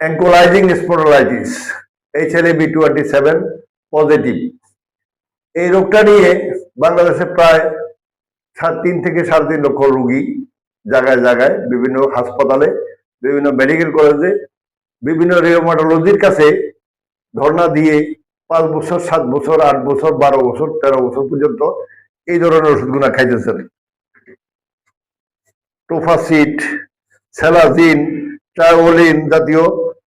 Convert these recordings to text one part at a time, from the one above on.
Ankylosing spondylitis B twenty seven positive এই রোগটা নিয়ে বাংলাদেশে প্রায় তিন থেকে সাড়ে তিন লক্ষ রোগী জায়গায় জায়গায়, বিভিন্ন হাসপাতালে, বিভিন্ন মেডিকেল কলেজে বিভিন্ন রিওমাটোলজির কাছে ধর্ণা দিয়ে পাঁচ বছর, সাত বছর, আট বছর, বারো বছর, তেরো বছর পর্যন্ত এই ধরনের ওষুধগুলো খাইতেছেন। টোফাসিট সেলাজিন ট্রায়োলিন জাতীয়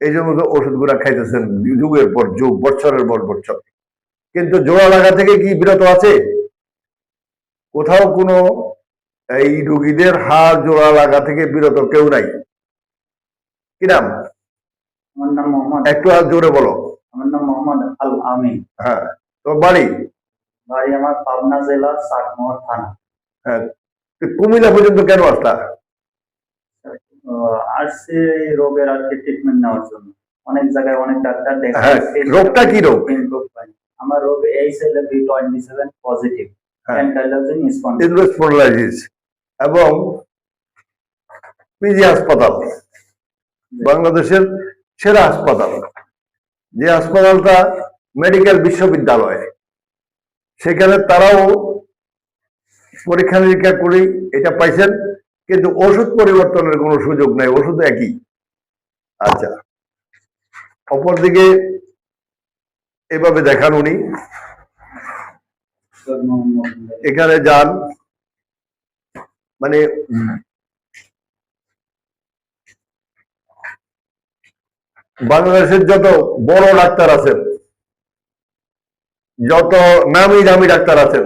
এই সমস্ত ওষুধগুলা খাইতেছেন যুগের পর যুগ বছরের পর বছর কিন্তু জোড়া লাগা থেকে কি বিরত আছে? কোথাও কোনো এই রুগীদের হাড় জোড়া লাগা থেকে বিরত কেউ নাই। কি নাম? আমার নাম মোহাম্মদ। একটু আর জোরে বলো। আমার নাম মোহাম্মদ আল আমিন হ্যাঁ তোমার বাড়ি? বাড়ি আমার পাবনা জেলা চাটমোহর থানা। হ্যাঁ তো কুমিল্লা পর্যন্ত কেন আসলা? আসছে এই রোগের আর কি ট্রিটমেন্ট নেওয়ার জন্য। অনেক জায়গায় অনেক ডাক্তার দেখে হ্যাঁ, রোগটা কি রোগ? আমার রোগ H L B twenty seven positive এবং পিজি হাসপাতাল। বাংলাদেশের সেরা হাসপাতাল। যে হাসপাতালটা মেডিকেল বিশ্ববিদ্যালয় সেখানে তারাও পরীক্ষা নিরীক্ষা করে এটা পাইছেন। কিন্তু ওষুধ পরিবর্তনের কোনো সুযোগ নাই, ওষুধ একই। আচ্ছা অপরদিকে এভাবে দেখান উনি। এখানে যান। মানে বাংলাদেশের যত বড় ডাক্তার আছেন, যত নামি দামি ডাক্তার আছেন,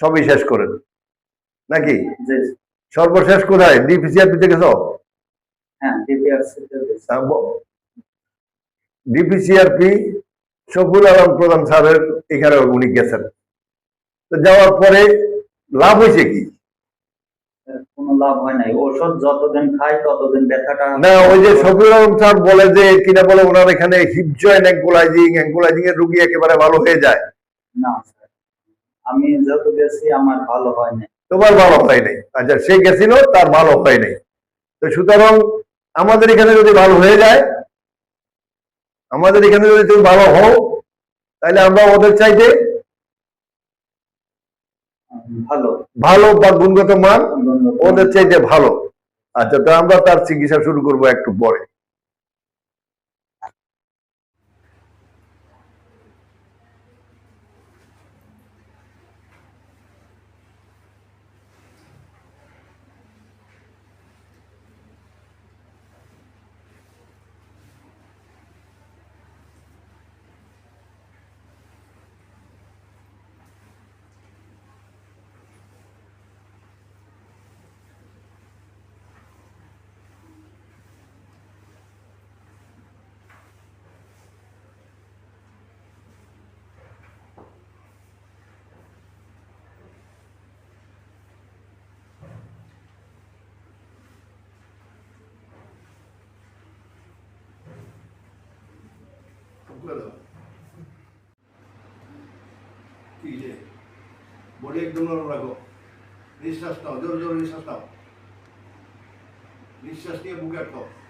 সবই শেষ করেন। নাকি? সর্বশেষ কোথায়? ডিপিসিআরপিতে গেছো? হ্যাঁ ডিপিআরসি ডিপিসিআরপি শফুল আলম প্রধান স্যারের এখানে উনি গেছেন। তো যাওয়ার পরে লাভ হয়েছে কি? কোনো লাভ হয় নাই। ওষুধ যতদিন খাই ততদিন ব্যথাটা না ওই যে শফিউল আলম স্যার বলে যে কিনা বলে ওনার এখানে হিপ জয়েন্ট অ্যাঙ্কোলাইজিং অ্যাঙ্কোলাইজিং এর রুগী একেবারে ভালো হয়ে যায়। না আমি যত গেছি আমার ভালো হয় নাই। তোমার ভালো হয় নাই। আচ্ছা সে গেছিল তার ভালো হয় নাই। তো সুতরাং আমাদের এখানে যদি ভালো হয়ে যায় আমাদের এখানে যদি তুমি ভালো হও তাহলে আমরা ওদের চাইতে ভালো। ভালো বা গুণগত মান। ওদের চাইতে ভালো। আচ্ছা তো আমরা তার চিকিৎসা শুরু করব একটু পরে। বডি একদম নরম রাখো। নিঃশ্বাস নাও, জোরে जोर নিঃশ্বাস নাও। নিঃশ্বাস নিয়ে বুকে আটকাও। চলো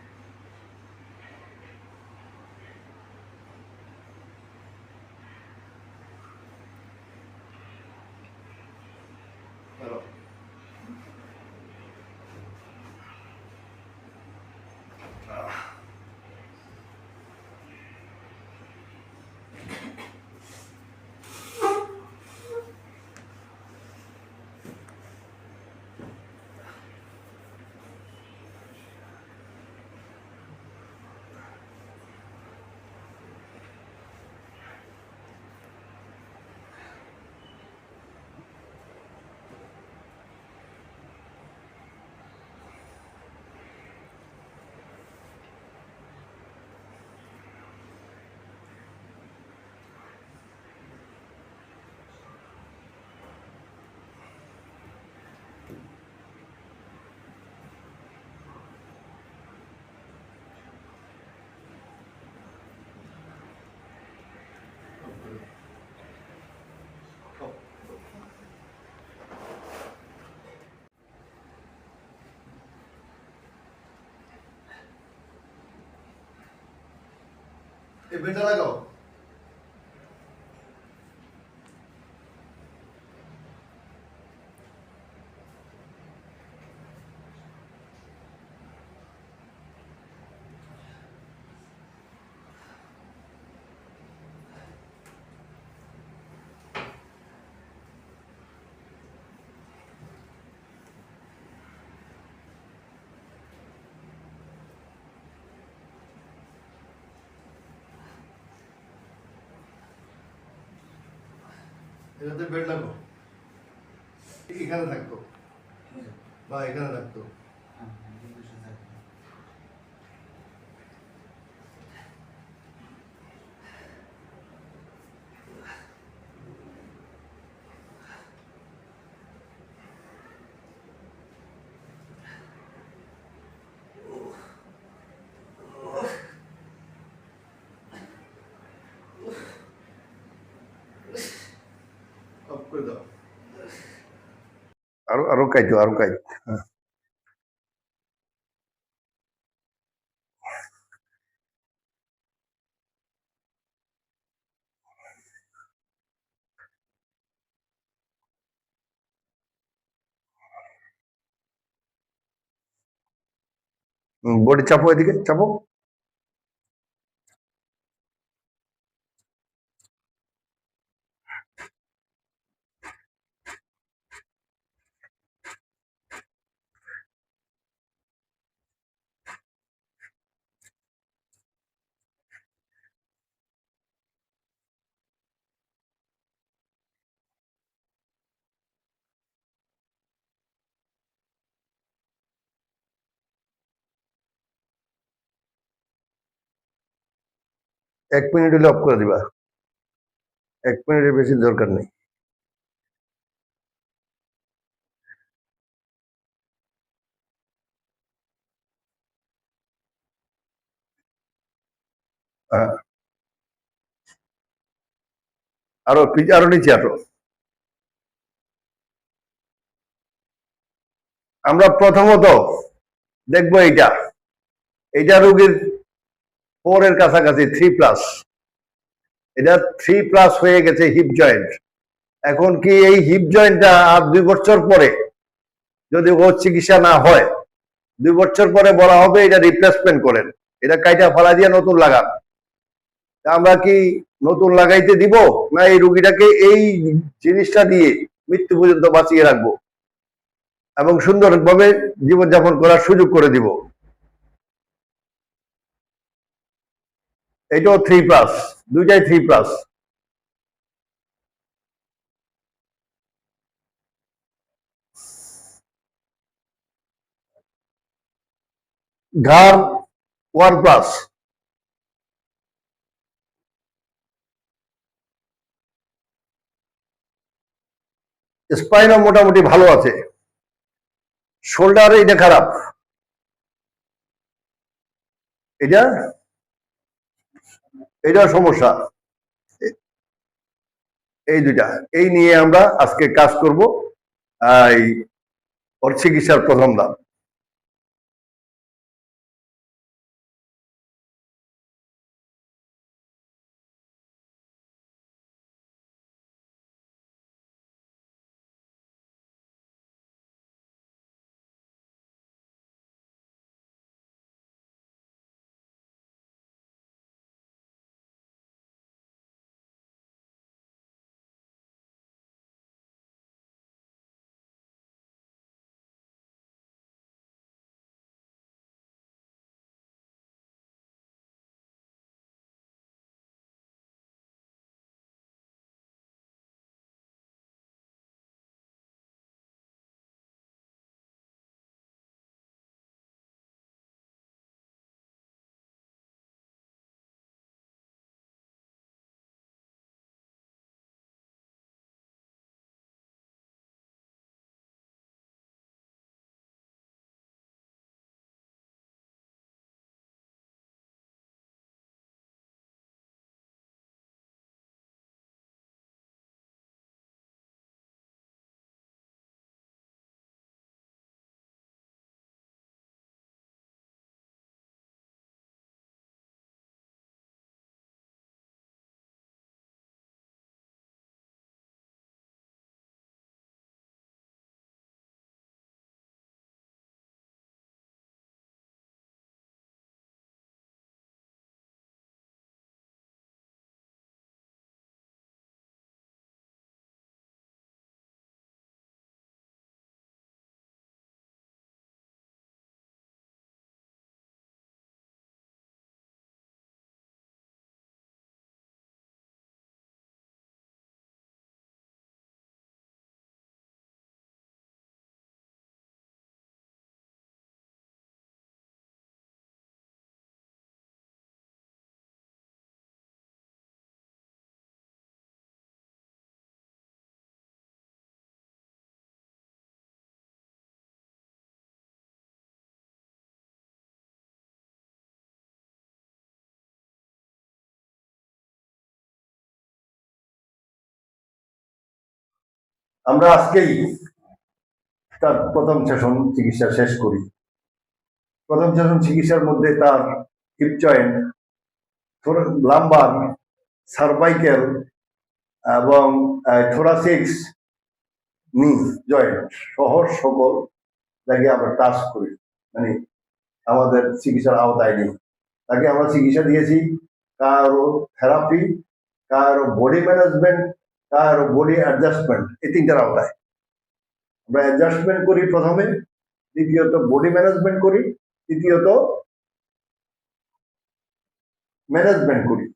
এই বেলটা লাগাও এটাতে বেড লাগো এখানে থাকতো। বা এখানে থাকতো অফ করে দাও আরও আরও কাইতো আরও কাইত বডি চাপো এদিকে চাপো এক মিনিট হলে অফ করে দিবা। এক মিনিটের বেশি দরকার নেই। হ্যাঁ। আরও আরও নিচে আরও আমরা প্রথমত দেখব এইটা। এইটা রোগীর ফোর এর কাছাকাছি থ্রি প্লাস এটা থ্রি প্লাস হয়ে গেছে হিপ জয়েন্ট এখন কি এই হিপ জয়েন্টটা আর দুই বছর পরে যদি ও চিকিৎসা না হয়, দুই বছর পরে বলা হবে এটা রিপ্লেসমেন্ট করেন। এটা কাইটা ফালা দিয়ে নতুন লাগান। আমরা কি নতুন লাগাইতে দিব? না এই রুগীটাকে এই জিনিসটা দিয়ে মৃত্যু পর্যন্ত বাঁচিয়ে রাখব? এবং সুন্দরভাবে জীবনযাপন করার সুযোগ করে দিব। এটাও থ্রি প্লাস দুইটাই থ্রি প্লাস ঘাড় ওয়ান প্লাস স্পাইনও মোটামুটি ভালো আছে। শোল্ডার এটা খারাপ। এটা এটাও সমস্যা। এই দুইটা। এই নিয়ে আমরা আজকে কাজ করব এই ওর চিকিৎসার প্রথম ধাপ। আমরা আজকেই তার প্রথম সেশন চিকিৎসা শেষ করি। প্রথম সেশন চিকিৎসার মধ্যে তার হিপ জয়েন্ট লাম্বার, সার্ভাইকেল এবং থোরাসিক্স নি জয়েন্ট সহ সকল জায়গায় আমরা টাচ করি। মানে আমাদের চিকিৎসার আওতায় নেই। তাকে আমরা চিকিৎসা দিয়েছি। কারও থেরাপি, কারও বডি ম্যানেজমেন্ট কারও বডি অ্যাডজাস্টমেন্ট এই তিনটার আওতায় আমরা অ্যাডজাস্টমেন্ট করি প্রথমে দ্বিতীয়ত বডি ম্যানেজমেন্ট করি তৃতীয়ত ম্যানেজমেন্ট করি।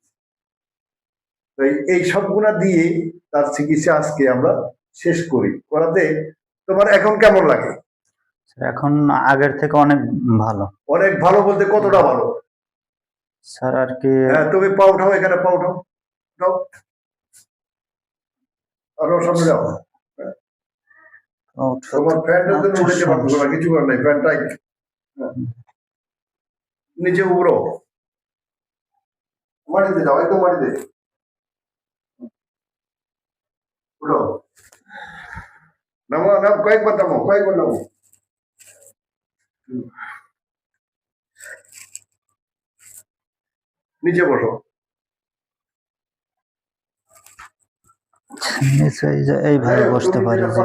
তো এই- সবগুলা দিয়ে তার চিকিৎসা আজকে আমরা শেষ করি। করাতে তোমার এখন কেমন লাগে? এখন আগের থেকে অনেক ভালো। অনেক ভালো বলতে কতটা ভালো? স্যার আর কি হ্যাঁ তুমি পা উঠাও এখানে পা উঠাও। উঠাও। আরও সামনে যাও। তোমার প্যান্টের জন্য উঠেছে না কিছু করার নাই প্যান্ট টাইট। নিচে উড়ো। মাটিতে যাও একদম মাটিতে। উঠো নামো নাম কয়েকবার নামো কয়েকবার নামো। নিচে বসো নিচে এই যে এইভাবে হ্যাঁ, বসতে পারি যে।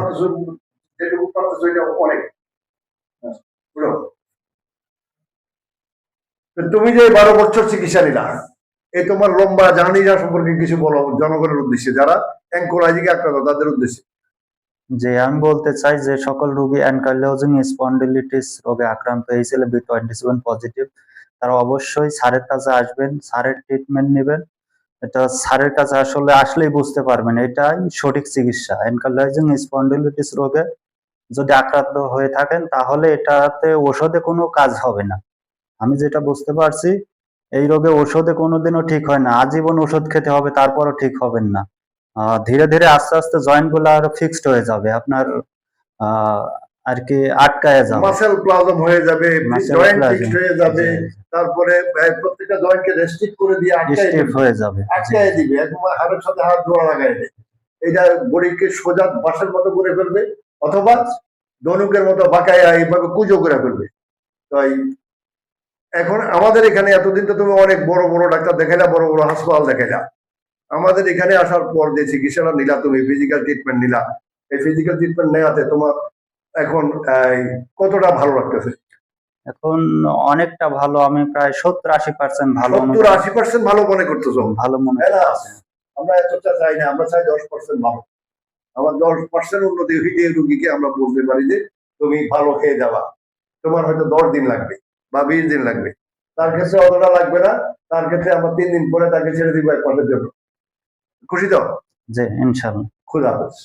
হ্যাঁ, তুমি যে বারো বছর চিকিৎসা নিলা এই তোমার লম্বা জানি জার্নিটা সম্পর্কে কিছু বলো জনগণের উদ্দেশ্যে যারা অ্যাঙ্কোলাইজিকে আক্রান্ত তাদের উদ্দেশ্যে। যে আমি বলতে চাই যে সকল রোগী অ্যানকাইলোজিং স্পন্ডিলিটিস রোগে আক্রান্ত হয়েছিল বি টোয়েন্টি সেভেন পজিটিভ। তারা অবশ্যই স্যারের কাছে আসবেন স্যারের ট্রিটমেন্ট নেবেন। এটা স্যারের কাছে আসলে আসলেই বুঝতে পারবেন, এটাই সঠিক চিকিৎসা। অ্যানকাইলোজিং স্পন্ডিলিটিস রোগে যদি আক্রান্ত হয়ে থাকেন, তাহলে এটাতে ওষুধে কোনো কাজ হবে না। আমি যেটা বুঝতে পারছি, এই রোগে ওষুধে কোনোদিনও ঠিক হয় না। আজীবন ওষুধ খেতে হবে, তারপরও ঠিক হবেন না। ধীরে ধীরে আস্তে আস্তে জয়েন্টগুলো আরও ফিক্সড হয়ে যাবে। আপনার আর কি আটকায় যাবে। মাসেল প্লাজম হয়ে যাবে জয়েন্ট ফিক্সড হয়ে যাবে তারপরে প্রত্যেকটা জয়েন্টকে রেস্ট্রিক্ট করে দিয়ে আটকায় হয়ে যাবে। আটকায় দিবে একদম হাড়ের সাথে হাত জোড়া দেয় এটা বডিকে সোজা বাসের মতো করে ফেলবে অথবা ধনুকের মতো বাঁকায় এইভাবে কুজো করে ফেলবে। তাই এখন আমাদের এখানে এতদিন তো তুমি অনেক বড় বড় ডাক্তার দেখাইলা বড় বড় হাসপাতাল দেখাইলা। আমাদের এখানে আসার পর যে চিকিৎসাটা নিলা তুমি ফিজিক্যাল ট্রিটমেন্ট নিলা। এই ফিজিক্যাল ট্রিটমেন্ট নেওয়াতে তোমার এখন কতটা ভালো লাগতেছে? এখন অনেকটা ভালো আমি প্রায় সত্তর আশি পার্সেন্ট ভালো সত্তর আশি পার্সেন্ট ভালো মনে করতেছো? ভালো মনে হ্যাঁ? আমরা এতটা চাই না আমরা চাই দশ পার্সেন্ট ভালো। আমার দশ পার্সেন্ট উন্নতি হইলে রুগীকে আমরা বলতে পারি যে তুমি ভালো খেয়ে যাবা। তোমার হয়তো দশ দিন লাগবে বা বিশ দিন লাগবে। তার ক্ষেত্রে অতটা লাগবে না তার ক্ষেত্রে আমরা তিন দিন পরে তাকে ছেড়ে দিব এক মাসের জন্য। খুশি তো? জি ইনশাল্লাহ। খুদা হাফেজ।